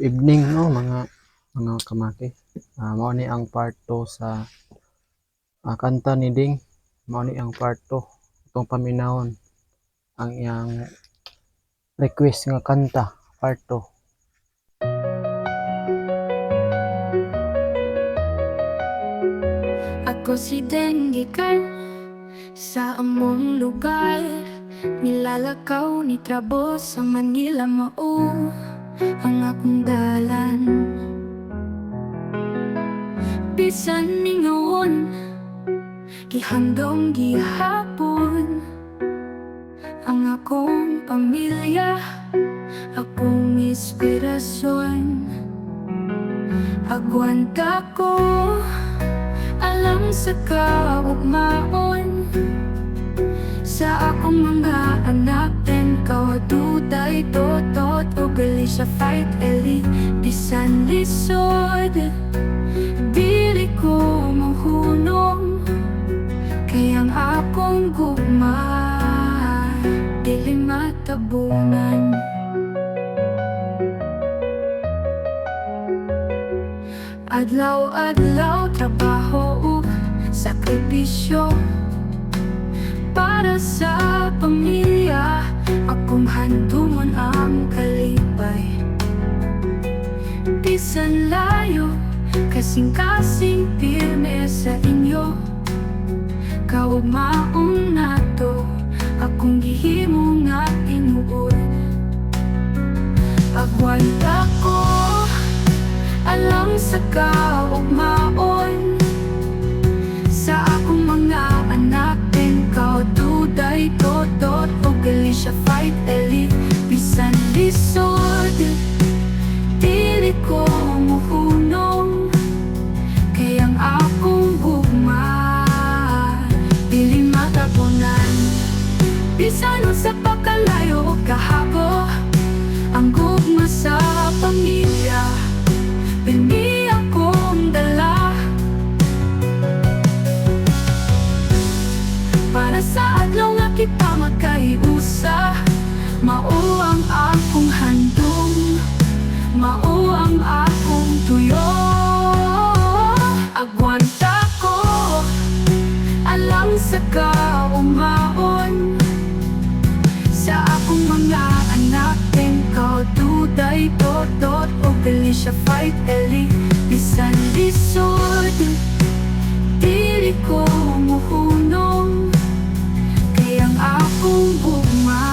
evening no mga mga kamaki. Ah, mao ni ang part 2 sa ah, kanta ni Ding. Mao ni ang part 2 itong paminawon ang iyang request nga kanta part 2. Ako si Dengikan Sa among lugar Nilalakaw ni Trabo sa Manila mao Ang akong dalan. Bisan ni ngayon Gihandong gihapon. Ang akong pamilya Akong inspirasyon. Agwanta ko alam sa kaugmaon. Sa akong mga anak sa fight elite Bisan lisod. Dili ko mahunong. Kayang akong gugma Dili matabunan Adlaw-adlaw trabaho sakripisyo. Para sa Bisan layo Kasing-kasing pirme sa inyo. Kaugmaong nato Akong gihimo nga tinuod Agwanta ko alam sa kaugmaon. Sa akong mga anak din Kau duday totot O gali siya Pini akong dala. Para sa adlaw nga kita magkaiusa Mao ang akong handong Mao ang akong tuyo. Agwanta ko Alang sa kaumaon Sa akong mga anak ko duday totot Siya fight eli Bisan lisod. Dili ko muhunong Kayang akong gugma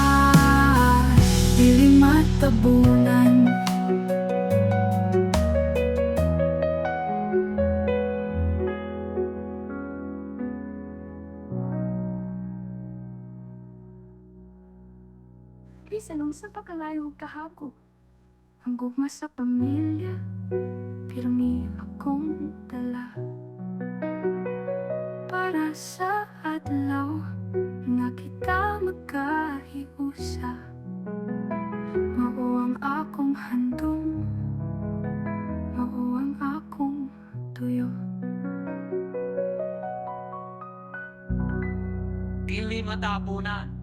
Dili matabunan. Bisan nung sa pagkalayo kahako Ang gugma sa pamilya Pirmi akong dala. Para sa adlaw Nga kita magkahiusa. Mao ang akong handong Mao ang akong tuyo. Dili matapunan.